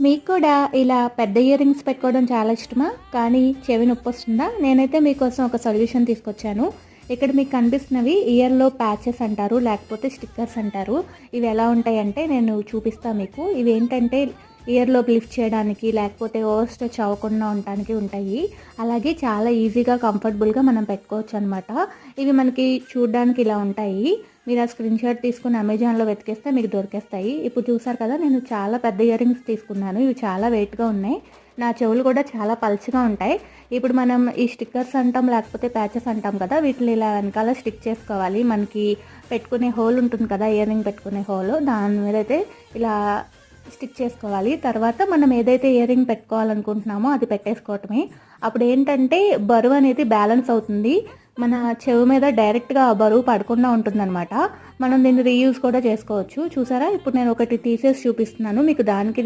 మీకు కూడా ఇలా పెద్ద ఇయర్ రింగ్స్ పెట్టుకోవడం చాలా ఇష్టమా? కానీ చెవి నొప్పి వస్తుందా నేనైతే మీకోసం ఒక సొల్యూషన్ తీసుకొచ్చాను. ఇక్కడ మీకు కనిపిస్తున్నవి ఇయర్లో ప్యాచెస్ అంటారు లేకపోతే స్టిక్కర్స్ అంటారు. ఇవి ఎలా ఉంటాయంటే నేను చూపిస్తాను మీకు. ఇవి ఏంటంటే ఇయర్లోకి లిఫ్ట్ చేయడానికి లేకపోతే ఓవర్ స్ట్రెచ్ అవ్వకుండా ఉండడానికి ఉంటాయి. అలాగే చాలా ఈజీగా కంఫర్టబుల్గా మనం పెట్టుకోవచ్చు అనమాట ఇవి మనకి చూడడానికి ఇలా ఉంటాయి. మీరు ఆ స్క్రీన్ షాట్ తీసుకుని అమెజాన్లో వెతికేస్తే మీకు దొరికేస్తాయి. ఇప్పుడు చూసారు కదా నేను చాలా పెద్ద ఇయర్ రింగ్స్ తీసుకున్నాను. ఇవి చాలా వెయిట్గా ఉన్నాయి. నా చెవులు కూడా చాలా పల్చగా ఉంటాయి. ఇప్పుడు మనం ఈ స్టిక్కర్స్ అంటాం లేకపోతే ప్యాచెస్ అంటాం కదా వీటిని ఇలా వెనకాల స్టిక్ చేసుకోవాలి. మనకి పెట్టుకునే హోల్ ఉంటుంది కదా ఇయర్ రింగ్ పెట్టుకునే హోల్ దాని మీద అయితే ఇలా స్టిక్ చేసుకోవాలి. తర్వాత మనం ఏదైతే ఇయర్ రింగ్ పెట్టుకోవాలనుకుంటున్నామో అది పెట్టేసుకోవటమే. అప్పుడు ఏంటంటే బరువు అనేది బ్యాలెన్స్ అవుతుంది. మన చెవి మీద డైరెక్ట్గా బరువు పడకుండా ఉంటుందన్నమాట. మనం దీన్ని రీయూజ్ కూడా చేసుకోవచ్చు. చూసారా? ఇప్పుడు నేను ఒకటి తీసేసి చూపిస్తున్నాను. మీకు దానికి